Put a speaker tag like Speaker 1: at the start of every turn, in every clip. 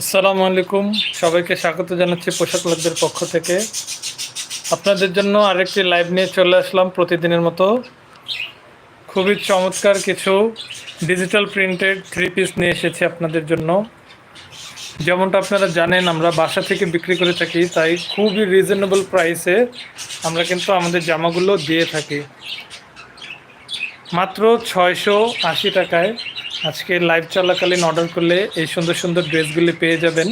Speaker 1: আসসালামু আলাইকুম। সবাইকে স্বাগত জানাচ্ছি পোশাক লাভদের পক্ষ থেকে। আপনাদের জন্য আরেকটি লাইভ নিয়ে চলে আসলাম প্রতিদিনের মতো। খুবই চমৎকার কিছু ডিজিটাল প্রিন্টেড থ্রি পিস নিয়ে এসেছি আপনাদের জন্য। যেমনটা আপনারা জানেন, আমরা বাসা থেকে বিক্রি করে থাকি, তাই খুবই রিজনেবল প্রাইসে আমরা কিন্তু আমাদের জামাগুলো দিয়ে থাকি। মাত্র ছয়শো আশি টাকায় আজকে লাইভ চলাকালীন অর্ডার করলে এই সুন্দর সুন্দর ড্রেসগুলি পেয়ে যাবেন।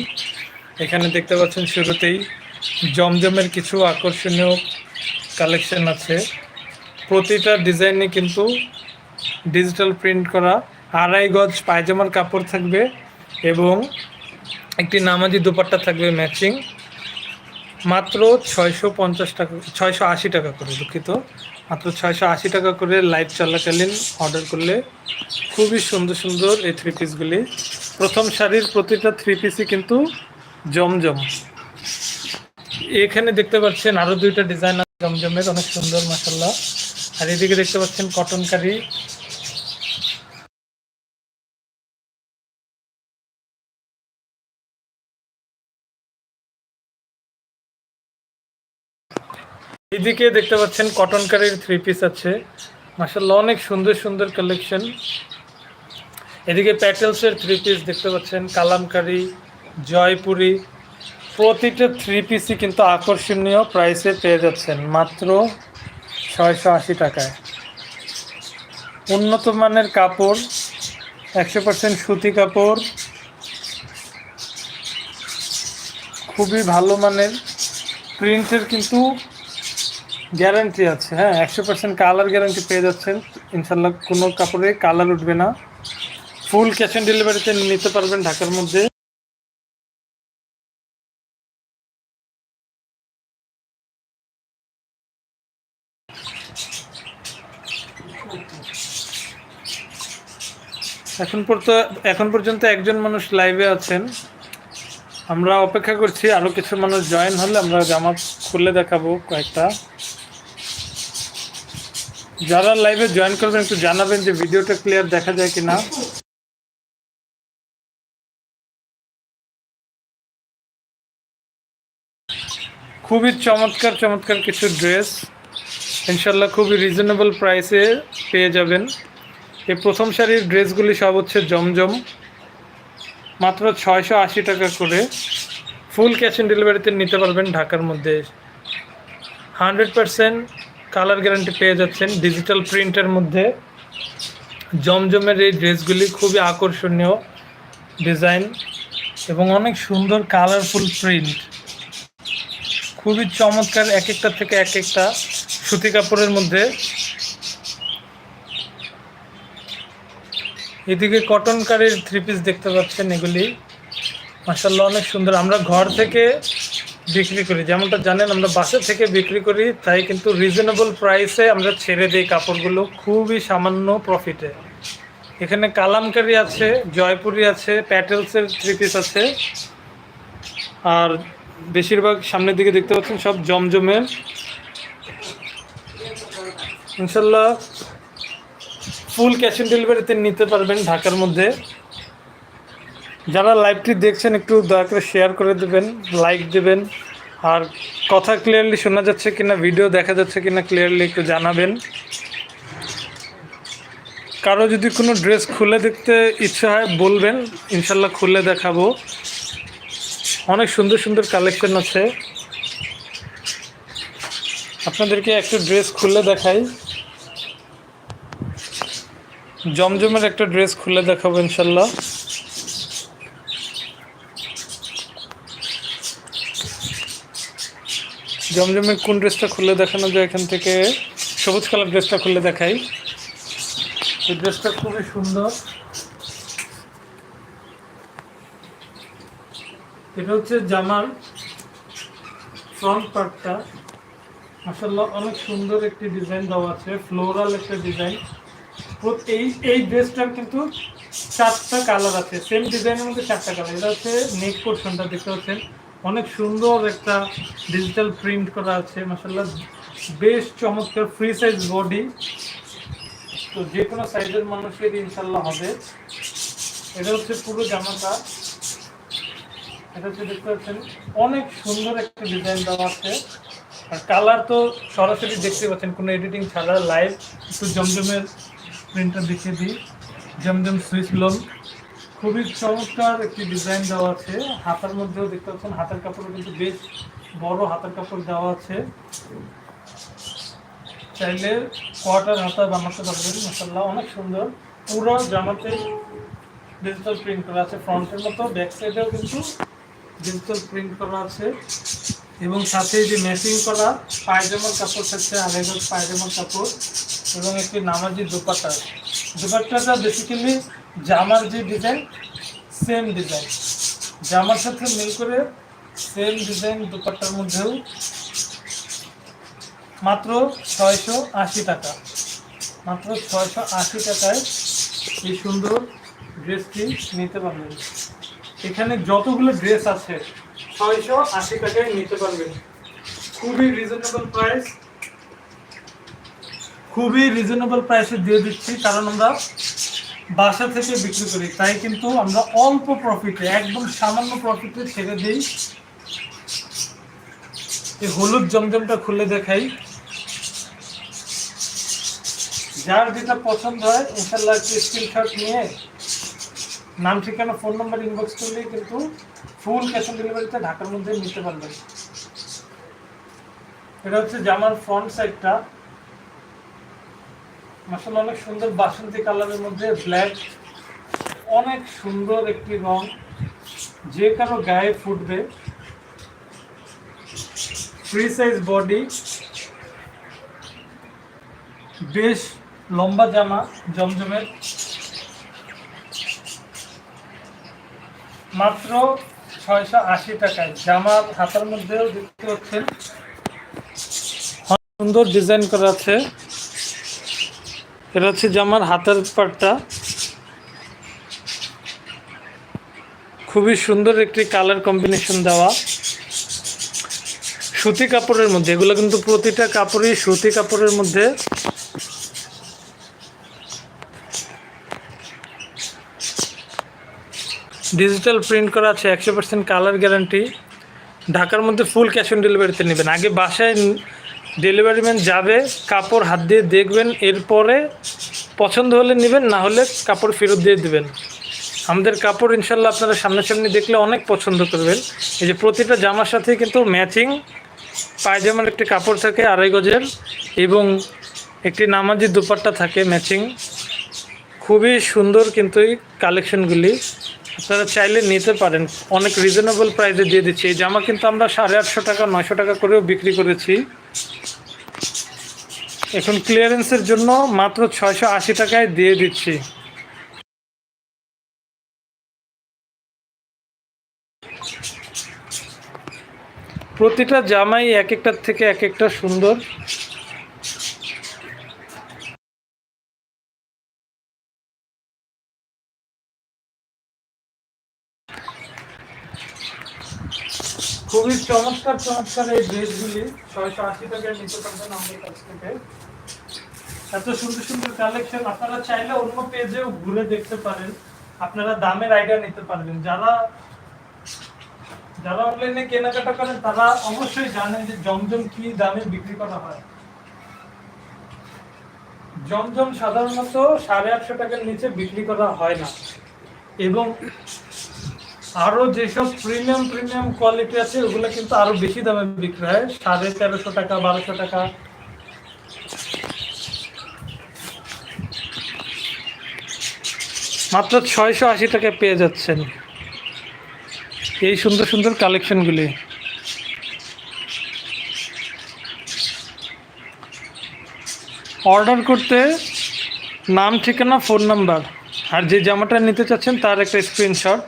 Speaker 1: এখানে দেখতে পাচ্ছেন শুরুতেই জমজমের কিছু আকর্ষণীয় কালেকশন আছে। প্রতিটা ডিজাইনে কিন্তু ডিজিটাল প্রিন্ট করা। আড়াই গজ পায়জামার কাপড় থাকবে এবং একটি নামাজি দুপাট্টা থাকবে ম্যাচিং মাত্র ছয়শো পঞ্চাশ টাকা, ছয়শো আশি টাকা করে দুঃখিত। মাত্র ছয়শো আশি টাকা করে লাইভ চলাকালীন অর্ডার করলে খুবই সুন্দর সুন্দর এই থ্রি পিসগুলি প্রথম শাড়ির প্রতিটা থ্রি পিসই কিন্তু জমজম। এখানে দেখতে পাচ্ছেন আরও দুইটা ডিজাইন জমজমের, অনেক সুন্দর মাসাল্লাহ আর এদিকে দেখতে পাচ্ছেন কটন এদিকে দেখতে পাচ্ছেন কটন কারির থ্রি পিস আছে। মাসাল্লাহ অনেক সুন্দর সুন্দর কালেকশন এদিকে প্যাটেলসের থ্রি পিস দেখতে পাচ্ছেন কালামকারি জয়পুরি। প্রতিটা থ্রি পিসই কিন্তু আকর্ষণীয় প্রাইসে পেয়ে যাচ্ছেন, মাত্র ছয়শো আশি টাকায়। উন্নত মানের কাপড়, একশো পার্সেন্ট সুতি কাপড়। খুবই ভালো মানের। প্রিন্টের কিন্তু গ্যারান্টি আছে হ্যাঁ একশো পার্সেন্ট কালার গ্যারান্টি পেয়ে যাচ্ছেন। ইনশাল্লাহ কোনো কাপড়ে কালার উঠবে না। ফুল ক্যাশ অন ডেলিভারিতে নিতে পারবেন ঢাকার মধ্যে। এখন পর্যন্ত এখন পর্যন্ত একজন মানুষ লাইভে আছেন। আমরা অপেক্ষা করছি আরও কিছু মানুষ জয়েন হলে আমরা জামা খুলে দেখাবো কয়েকটা। যারা লাইভে জয়েন করবেন, একটু জানাবেন যে ভিডিওটা ক্লিয়ার দেখা যায় কিনা। খুবই চমৎকার চমৎকার কিছু ড্রেস ইনশাল্লাহ খুবই রিজনেবল প্রাইসে পেয়ে যাবেন। এই প্রথম সারির ড্রেসগুলি সব হচ্ছে জমজম। মাত্র ছয়শো আশি টাকা করে। ফুল ক্যাশ অন ডেলিভারিতে নিতে পারবেন ঢাকার মধ্যে। হান্ড্রেড পারসেন্ট কালার গ্যারান্টি পেয়ে যাচ্ছেন ডিজিটাল প্রিন্টের মধ্যে। জমজমের এই ড্রেসগুলি খুবই আকর্ষণীয় ডিজাইন এবং অনেক সুন্দর কালারফুল প্রিন্ট। খুবই চমৎকার এক একটা থেকে এক একটা সুতি কাপড়ের মধ্যে। এদিকে কটন কারির থ্রি পিস দেখতে পাচ্ছেন এগুলি। মাসাল্লাহ অনেক সুন্দর। আমরা ঘর থেকে বিক্রি করি। যেমনটা জানেন, আমরা বাসা থেকে বিক্রি করি, তাই কিন্তু রিজনেবল প্রাইসে আমরা ছেড়ে দিই কাপড়গুলো খুবই সামান্য প্রফিটে এখানে কালামকারি আছে, জয়পুরি আছে প্যাটেলসের থ্রি পিস আছে। আর বেশিরভাগ সামনের দিকে দেখতে পাচ্ছেন সব জমজমের। ইনশাল্লাহ ফুল ক্যাশ অন ডেলিভারিতে নিতে পারবেন ঢাকার মধ্যে। যারা লাইভটি দেখছেন, একটু দয়া করে শেয়ার করে দেবেন লাইক দেবেন। আর কথা ক্লিয়ারলি শোনা যাচ্ছে কিনা ভিডিও দেখা যাচ্ছে কিনা ক্লিয়ারলি একটু জানাবেন। কারও যদি কোনো ড্রেস খুলে দেখতে ইচ্ছা হয়, বলবেন। ইনশাল্লাহ খুলে দেখাবো। অনেক সুন্দর সুন্দর কালেকশন আছে। আপনাদেরকে একটু ড্রেস খুলে দেখাই। জমজমের একটা ড্রেস খুলে দেখাবো ইনশাল্লাহ। জমজমের কোন ড্রেসটা খুলে দেখানো যায় এখান থেকে? সবুজ কালার ড্রেসটা খুলে দেখাই। এই ড্রেসটা খুবই সুন্দর। এটা হচ্ছে জামার ফ্রন্ট পার্টটা মাসাল্লাহ অনেক সুন্দর একটি ডিজাইন দেওয়া আছে ফ্লোরাল একটা ডিজাইন। এই এই ড্রেসটার কিন্তু চারটা কালার আছে সেম ডিজাইনের মধ্যে চারটা কালার। এটা হচ্ছে নেক পোর্শনটা দেখতে পাচ্ছেন? অনেক সুন্দর একটা ডিজিটাল প্রিন্ট করা আছে মাসাল্লাহ বেশ চমৎকার ফ্রি সাইজ বডি তো যে কোনো সাইজের মানুষের ইনশাল্লাহ হবে। এটা হচ্ছে পুরো জামাটা। এটা হচ্ছে দেখতে পাচ্ছেন, অনেক সুন্দর একটা ডিজাইন দেওয়া আছে। আর কালার তো সরাসরি দেখতে পাচ্ছেন, কোনো এডিটিং ছাড়া লাইভ একটু জমজমের প্রিন্টটা দেখিয়ে দিই। জমজম সুইচ লোন খুবই চমৎকার একটি ডিজাইন দেওয়া আছে। হাতার মধ্যেও দেখতে পাচ্ছেন, হাতের কাপড়ও কিন্তু বেশ বড় হাতের কাপড় দেওয়া আছে। চাইলে কোয়ার্টার হাতা বানাতে পারবেন মশাল্লাহ অনেক সুন্দর। পুরো জামাতে ডিজিটাল প্রিন্ট করা আছে, ফ্রন্টের মতো ব্যাক সাইডেও কিন্তু ডিজিটাল প্রিন্ট করা আছে। এবং সাথে যে ম্যাচিং করা পায়জামার কাপড় থাকছে আড়াইগজ পায়জামার কাপড় এবং একটি নামাজি দোপাট্টা। দোপাট্টাটা বেসিক্যালি জামার যে ডিজাইন সেম ডিজাইন জামার সাথে মিল করে সেম ডিজাইন দোপাট্টার মধ্যেও মাত্র ছয়শো আশি টাকা। মাত্র ছয়শো আশি টাকায় এই সুন্দর ড্রেসটি নিতে পারবেন। এখানে যতগুলো ড্রেস আছে, ছয়শো আশি টাকায় নিতে পারবেন। খুবই রিজনেবল প্রাইস খুবই রিজনেবল প্রাইসে দিয়ে দিচ্ছি, কারণ আমরা বাসা থেকে বিক্রি করি, তাই কিন্তু আমরা অল্প প্রফিটে একদম সামান্য প্রফিটে ছেড়ে দিই। এই হলুদ জমজমটা খুলে দেখাই। যার যেটা পছন্দ হয় ইনশাল্লাহ একটি স্ক্রিনশট নিয়ে, নাম, ঠিকানা ফোন নাম্বার ইনবক্স করলেই কিন্তু ফুল ক্যাশ অন ডেলিভারিতে ঢাকার মধ্যে নিতে পারবেন। এটা হচ্ছে জামার ফ্রন্ট সাইডটা মাসাল অনেক সুন্দর বাসন্তী কালারের মধ্যে ব্ল্যাক অনেক সুন্দর একটি রং। যে কারও গায়ে ফুটবে। ফ্রি সাইজ বডি বেশ লম্বা জামা, জমজমের। মাত্র ছয়শো আশি টাকায়। জামার হাতার মধ্যেও দেখতে পাচ্ছেন। সুন্দর ডিজাইন করা আছে। এটা হচ্ছে জামার হাতের পাটটা। খুবই সুন্দর একটি কালার কম্বিনেশন দেওয়া। সুতি কাপড়ের মধ্যে, এগুলো কিন্তু প্রতিটা কাপড়ই সুতি কাপড়ের মধ্যে। ডিজিটাল প্রিন্ট করা আছে, একশো পার্সেন্ট কালার গ্যারান্টি ঢাকার মধ্যে ফুল ক্যাশ অন ডেলিভারিতে নেবেন। আগে বাসায় ডেলিভারি ম্যান যাবে, কাপড় হাত দিয়ে দেখবেন, এরপরে পছন্দ হলে নেবেন, না হলে কাপড় ফেরত দিয়ে দেবেন। আমাদের কাপড় ইনশাল্লাহ আপনারা সামনাসামনি দেখলে অনেক পছন্দ করবেন। এই যে প্রতিটা জামার সাথে কিন্তু ম্যাচিং পায়জামার একটি কাপড় থাকে আড়াই গজের, এবং একটি নামাজি দুপাট্টা থাকে ম্যাচিং। খুবই সুন্দর কিন্তু এই কালেকশনগুলি। আপনারা চাইলে নিতে পারেন। অনেক রিজনেবল প্রাইসে দিয়ে দিচ্ছি। এই জামা কিন্তু আমরা সাড়ে আটশো টাকা, নয়শো টাকা করেও বিক্রি করেছি। এখন ক্লিয়ারেন্সের জন্য মাত্র ছয়শো আশি টাকায় দিয়ে দিচ্ছি। প্রতিটা জামাই এক একটার থেকে এক একটা সুন্দর খুবই চমৎকার চমৎকার এই ড্রেসগুলি। ছয়শো আশি টাকায় নিতে পারবেন আমাদের কাছ থেকে এত সুন্দর সুন্দর কালেকশন আপনারা চাইলে অন্য পেজেও ঘুরে দেখতে পারেন। আপনারা দামের আইডিয়া নিতে পারবেন। যারা যারা অনলাইনে কেনাকাটা করেন, তারা অবশ্যই জানেন যে জমজম কি দামে বিক্রি করা হয়। জমজম সাধারণত সাড়ে আটশো টাকার নিচে বিক্রি করা হয় না। এবং আরও যেসব প্রিমিয়াম প্রিমিয়াম কোয়ালিটি আছে, ওগুলো কিন্তু আরও বেশি দামে বিক্রি হয়। সাড়ে তেরোশো টাকা, বারোশো টাকা। মাত্র ছয়শো আশি টাকায় পেয়ে যাচ্ছেন। এই সুন্দর সুন্দর কালেকশনগুলি অর্ডার করতে নাম, ঠিকানা ফোন নাম্বার আর যে জামাটা নিতে চাচ্ছেন, তার একটা স্ক্রিনশট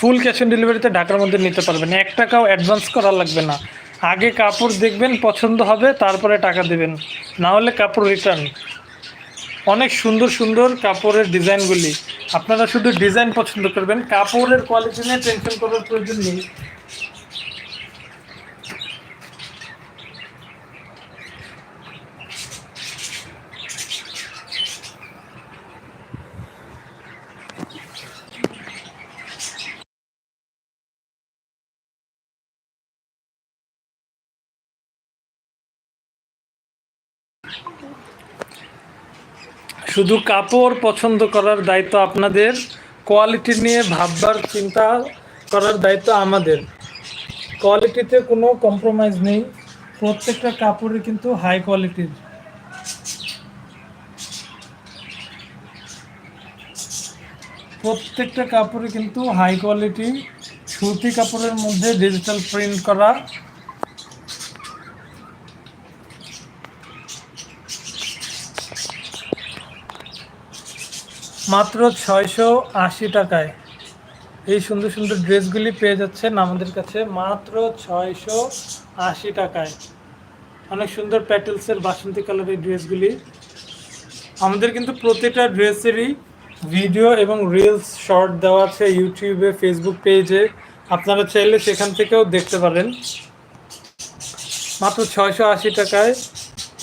Speaker 1: ফুল ক্যাশ অন ডেলিভারিতে ঢাকার মধ্যে নিতে পারবেন। এক টাকাও অ্যাডভান্স করা লাগবে না। আগে কাপড় দেখবেন, পছন্দ হবে, তারপরে টাকা দেবেন। না হলে কাপড় রিটার্ন অনেক সুন্দর সুন্দর কাপড়ের ডিজাইনগুলি। আপনারা শুধু ডিজাইন পছন্দ করবেন। কাপড়ের কোয়ালিটি নিয়ে টেনশন করার প্রয়োজন নেই। শুধু কাপড় পছন্দ করার দায়িত্ব আপনাদের কোয়ালিটি নিয়ে ভাববার চিন্তা করার দায়িত্ব আমাদের। কোয়ালিটিতে কোনো কম্প্রোমাইজ নেই। প্রত্যেকটা কাপড়ই কিন্তু হাই কোয়ালিটির প্রত্যেকটা কাপড়ই কিন্তু হাই কোয়ালিটি সুতি কাপড়ের মধ্যে ডিজিটাল প্রিন্ট করা। মাত্র ছয়শো আশি টাকায়। এই সুন্দর সুন্দর ড্রেসগুলি পেয়ে যাচ্ছেন আমাদের কাছে মাত্র ছয়শো আশি টাকায়। অনেক সুন্দর প্যাটেলসের বাসন্তী কালারের ড্রেসগুলি। আমাদের কিন্তু প্রতিটা ড্রেসেরই ভিডিও এবং রিলস শর্ট দেওয়া আছে ইউটিউবে ফেসবুক পেজে আপনারা চাইলে সেখান থেকেও দেখতে পারেন। মাত্র ছয়শো আশি টাকায়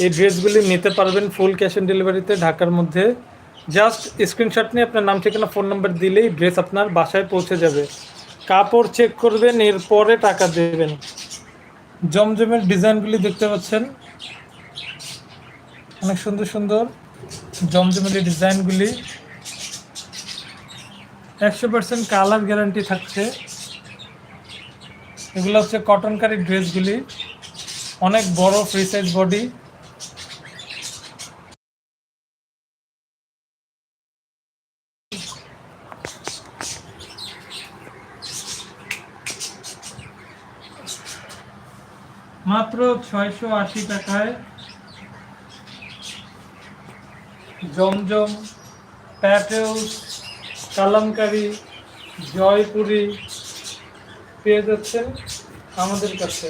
Speaker 1: এই ড্রেসগুলি নিতে পারবেন ফুল ক্যাশ অন ডেলিভারিতে ঢাকার মধ্যে। জাস্ট স্ক্রিনশট নিয়ে আপনার নাম, ঠিকানা ফোন নাম্বার দিলেই ড্রেস আপনার বাসায় পৌঁছে যাবে। কাপড় চেক করবেন, এরপরে টাকা দেবেন। জমজমের ডিজাইনগুলি দেখতে পাচ্ছেন। অনেক সুন্দর সুন্দর জমজমের ডিজাইনগুলি। একশো পার্সেন্ট কালার গ্যারান্টি থাকছে। এগুলো হচ্ছে কটন কারি ড্রেসগুলি অনেক বড় ফ্রি সাইজ বডি মাত্র ছয়শো আশি টাকায় জমজম প্যাটেলস কালামকারি জয়পুরি পেয়ে যাচ্ছেন আমাদের কাছে।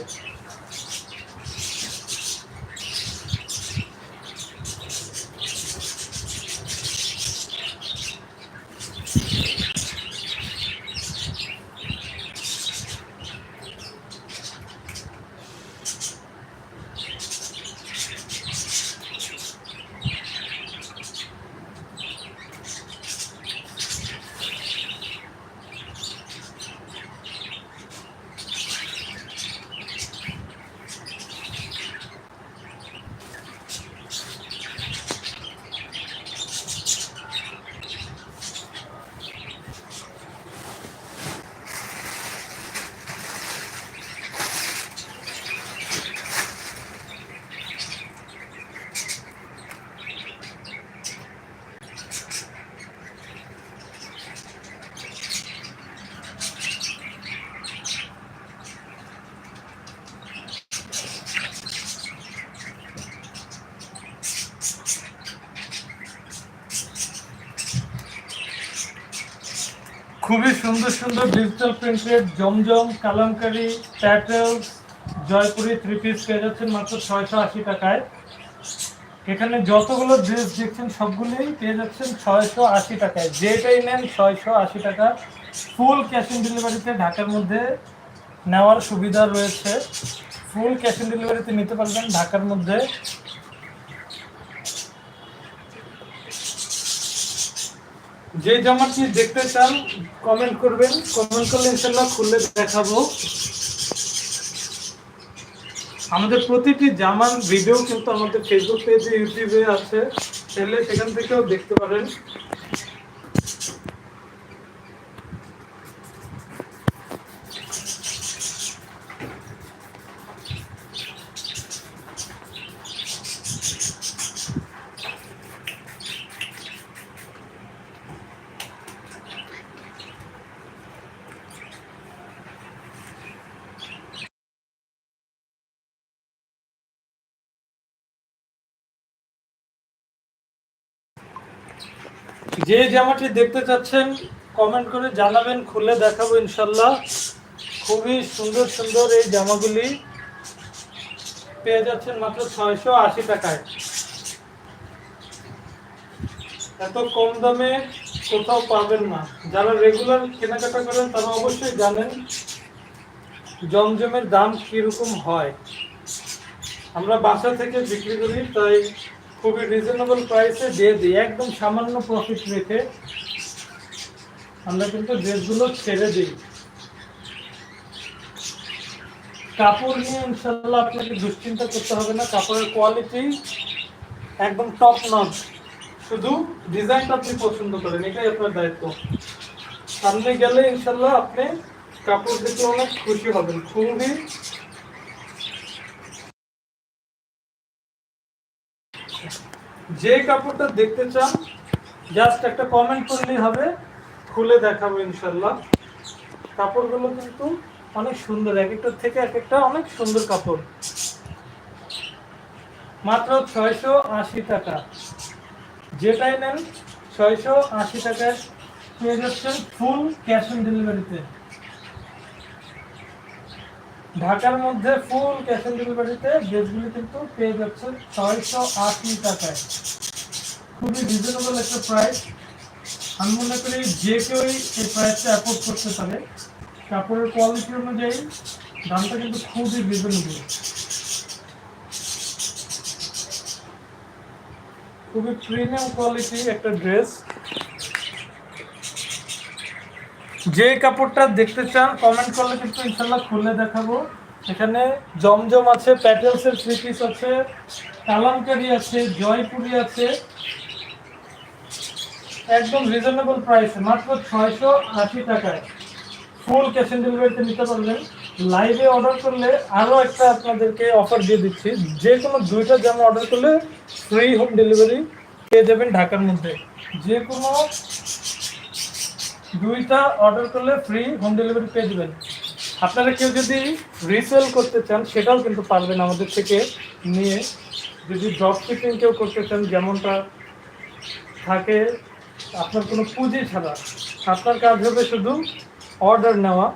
Speaker 1: খুবই সুন্দর সুন্দর ডিজিটাল প্রিন্টেড জমজম, কালামকারি প্যাটেলস জয়পুরি থ্রি পিস পেয়ে যাচ্ছেন মাত্র ছয়শো আশি টাকায়। এখানে যতগুলো ড্রেস দেখছেন সবগুলোই পেয়ে যাচ্ছেন ছয়শো আশি টাকায়। যেটাই নেন ছয়শো আশি টাকা। ফুল ক্যাশ অন ডেলিভারিতে ঢাকার মধ্যে নেওয়ার সুবিধা রয়েছে। ফুল ক্যাশ অন ডেলিভারিতে নিতে পারবেন ঢাকার মধ্যে। যে জামাটি দেখতে চান কমেন্ট করবেন। কমেন্ট করলে ইনশাল্লাহ খুলে দেখাবো। আমাদের প্রতিটি জামান ভিডিও কিন্তু আমাদের ফেসবুক পেজে ইউটিউবে আছে। তাহলে সেখান থেকেও দেখতে পারেন। যে জামাটি দেখতে চাচ্ছেন কমেন্ট করে জানাবেন, খুলে দেখাবো ইনশাল্লাহ। খুবই সুন্দর সুন্দর এই জামাগুলি। পেয়ে যাচ্ছেন মাত্র ছয়শো আশি টাকায়। এত কম দামে কোথাও পাবেন না। যারা রেগুলার কেনাকাটা করেন, তারা অবশ্যই জানেন জমজমের দাম কীরকম হয়। আমরা বাসা থেকে বিক্রি করি, তাই খুবই রিজনেবল প্রাইসে দিয়ে দিই। একদম সামান্য প্রফিট রেখে আমরা কিন্তু ড্রেসগুলো ছেড়ে দিই। কাপড় নিয়ে ইনশাল্লাহ আপনাকে দুশ্চিন্তা করতে হবে না। কাপড়ের কোয়ালিটি একদম টপ নচ শুধু ডিজাইনটা আপনি পছন্দ করেন, এটাই আপনার দায়িত্ব। সামনে গেলে ইনশাল্লাহ আপনি কাপড় দেখে অনেক খুশি হবেন। খুবই যে কাপড়টা দেখতে চান জাস্ট একটা কমেন্ট করলেই হবে, খুলে দেখাবো ইনশাল্লাহ। কাপড়গুলো কিন্তু অনেক সুন্দর, এক একটার থেকে এক একটা অনেক সুন্দর কাপড়। মাত্র ছয়শো আশি টাকা। যেটাই নেন, ছয়শো আশি টাকায় পেয়ে যাচ্ছেন ফুল ক্যাশ অন ডেলিভারিতে ঢাকার মধ্যে ফুল ক্যাশ অন ডেলিভারিতে ড্রেসগুলি কিন্তু পেয়ে যাচ্ছে ছয়শো আশি টাকায়। খুবই রিজনেবল একটা প্রাইস আমি মনে করি যে কেউই এই প্রাইসটা অ্যাফোর্ড করতে পারে। কাপড়ের কোয়ালিটি অনুযায়ী দামটা কিন্তু খুবই রিজনেবল খুবই প্রিমিয়াম কোয়ালিটি একটা ড্রেস যে কাপড়টা দেখতে চান কমেন্ট করলে কিন্তু ইনশাল্লাহ খুলে দেখাবো। এখানে জমজম আছে প্যাটেলসের থ্রি পিস আছে, কালামকারি আছে, জয়পুরি আছে। একদম রিজনেবল প্রাইসে মাত্র ছয়শো আশি টাকায়। ফুল ক্যাশ অন ডেলিভারিতে নিতে পারবেন। লাইভে অর্ডার করলে আরও একটা আপনাদেরকে অফার দিয়ে দিচ্ছি। যে কোনো দুইটা জামা অর্ডার করলে ফ্রি হোম ডেলিভারি পেয়ে যাবেন ঢাকার মধ্যে। যে কোনো দুইটা অর্ডার করলে ফ্রি হোম ডেলিভারি পেয়ে যাবেন। আপনারা কেউ যদি রিসেল করতে চান, সেটাও কিন্তু পারবেন আমাদের থেকে নিয়ে। যদি ড্রপ শিপিং কেউ করতে চান, যেমনটা থাকে, আপনার কোনো পুঁজি ছাড়া। আপনার কাজ হবে শুধু অর্ডার নেওয়া।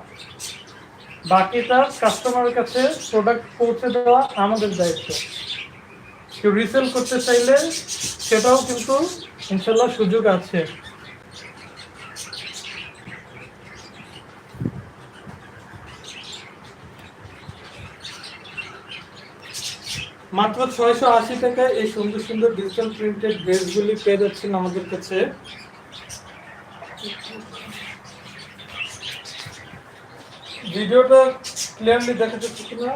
Speaker 1: বাকিটা কাস্টমারের কাছে প্রোডাক্ট পৌঁছে দেওয়া আমাদের দায়িত্ব। কেউ রিসেল করতে চাইলে, সেটাও কিন্তু ইনশাল্লাহ সুযোগ আছে। মাত্র ছয়শো আশি টাকায় এই সুন্দর সুন্দর ডিজিটাল প্রিন্টেড ড্রেসগুলি পেয়ে যাচ্ছেন আমাদের কাছে। ভিডিওটা ক্লিয়ারলি দেখা যাচ্ছে কিনা?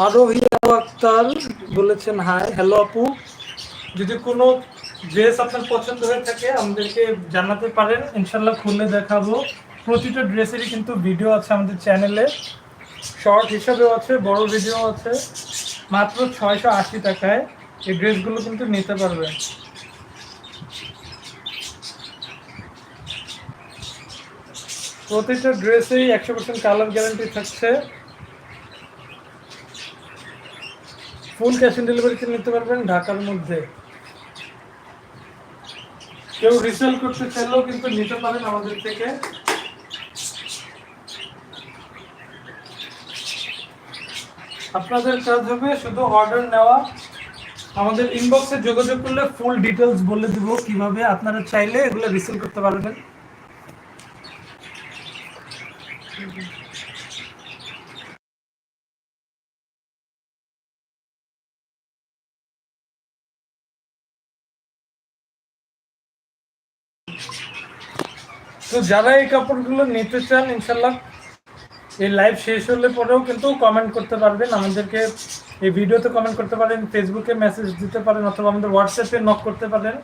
Speaker 1: আরোহিয়া আক্তার বলেছেন, হাই, হ্যালো আপু। যদি কোনো ড্রেস আপনার পছন্দ হয়ে থাকে, আমাদেরকে জানাতে পারেন। ইনশাল্লাহ খুলে দেখাবো। প্রতিটা ড্রেসেরই কিন্তু ভিডিও আছে আমাদের চ্যানেলে শর্ট হিসাবেও আছে, বড় ভিডিও আছে। মাত্র ছয়শো আশি টাকায় এই ড্রেসগুলো কিন্তু নিতে পারবেন। প্রতিটা ড্রেসেই একশো পার্সেন্ট কালার গ্যারান্টি থাকছে। ফুল ক্যাশ অন ডেলিভারিতে নিতে পারবেন ঢাকার মধ্যে। কেউ রিসেল করতে চাইলেও কিন্তু নিতে পারেন আমাদের থেকে। আপনাদের কাজ হবে শুধু অর্ডার নেওয়া। আমাদের ইনবক্সে যোগাযোগ করলে ফুল ডিটেলস বলে দিব কীভাবে আপনারা চাইলে এগুলো রিসেল করতে পারবেন। তো যারা এই কাপড়গুলো নিতে চান, ইনশাল্লাহ এই লাইভ শেষ হলে পরেও কিন্তু কমেন্ট করতে পারবেন। আমাদেরকে এই ভিডিওতে কমেন্ট করতে পারেন ফেসবুকে মেসেজ দিতে পারেন অথবা আমাদের হোয়াটসঅ্যাপে নক করতে পারেন।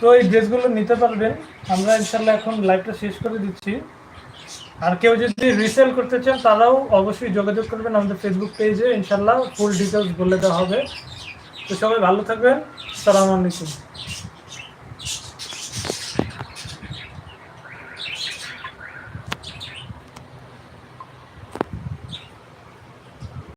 Speaker 1: তো এই ড্রেসগুলো নিতে পারবেন। আমরা ইনশাল্লাহ এখন লাইভটা শেষ করে দিচ্ছি। আর কেউ যদি রিসেল করতে চান, তারাও অবশ্যই যোগাযোগ করবেন আমাদের ফেসবুক পেজে ইনশাল্লাহ ফুল ডিটেলস বলে দেওয়া হবে। তো সবাই ভালো থাকবেন। সালাম আলাইকুম।